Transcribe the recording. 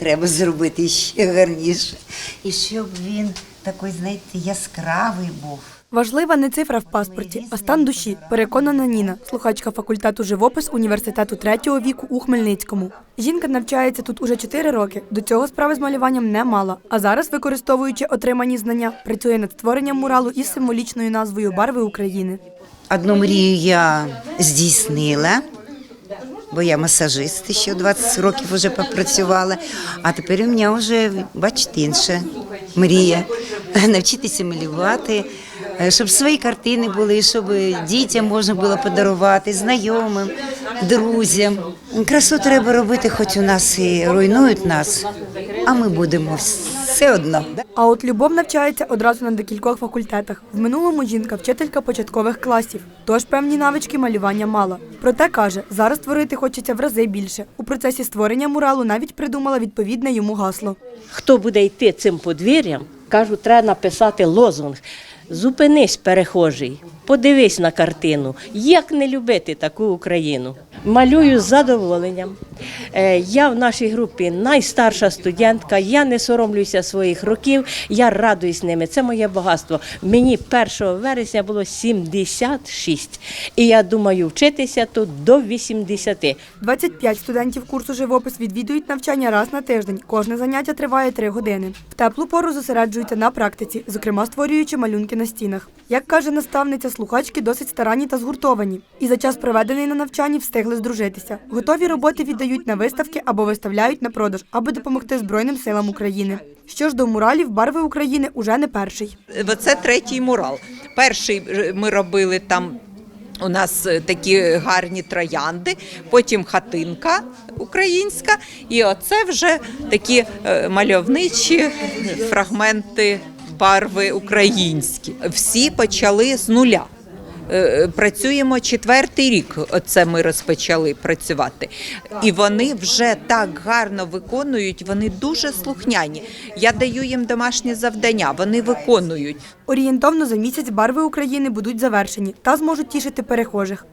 треба зробити ще гарніше. І щоб він такий, знаєте, яскравий був. Важлива не цифра в паспорті, а стан душі, переконана Ніна, слухачка факультету живопис університету третього віку у Хмельницькому. Жінка навчається тут уже 4 роки. До цього справи з малюванням не мала. А зараз, використовуючи отримані знання, працює над створенням муралу із символічною назвою Барви України. Одну мрію я здійснила, бо я масажист, ще 20 років вже попрацювала. А тепер у мене вже, бачите, інша мрія навчитися малювати, щоб свої картини були, щоб дітям можна було подарувати, знайомим, друзям. Красу треба робити, хоч у нас і руйнують нас, а ми будемо все одно. А от Любов навчається одразу на декількох факультетах. В минулому жінка вчителька початкових класів, тож певні навички малювання мала. Проте каже, зараз творити хочеться в рази більше. У процесі створення муралу навіть придумала відповідне йому гасло. Хто буде йти цим подвір'ям, кажу, треба написати лозунг. Зупинись, перехожий, подивись на картину. Як не любити таку Україну? Малюю з задоволенням. Е, Я в нашій групі найстарша студентка. Я не соромлюся своїх років. Я радуюсь ними. Це моє багатство. Мені 1 вересня було 76. І я думаю, вчитися тут до 80. 25 студентів курсу живопис відвідують навчання раз на тиждень. Кожне заняття триває 3 години. В теплу пору зосереджуються на практиці, зокрема створюючи малюнки на стінах. Як каже наставниця, слухачки досить старанні та згуртовані. І за час проведений на навчанні встигли здружитися. Готові роботи віддають на виставки або виставляють на продаж, аби допомогти Збройним силам України. Що ж до муралів, барви України уже не перший. Це третій мурал. Перший е, ми робили там. У нас е, такі гарні троянди, потім хатинка українська, і оце вже такі е, мальовничі фрагменти барви українські. Всі почали з нуля. Е, Працюємо четвертий рік. Оце ми розпочали працювати, і вони вже так гарно виконують. Вони дуже слухняні. Я даю їм домашні завдання. Вони виконують. Орієнтовно за місяць барви України будуть завершені та зможуть тішити перехожих.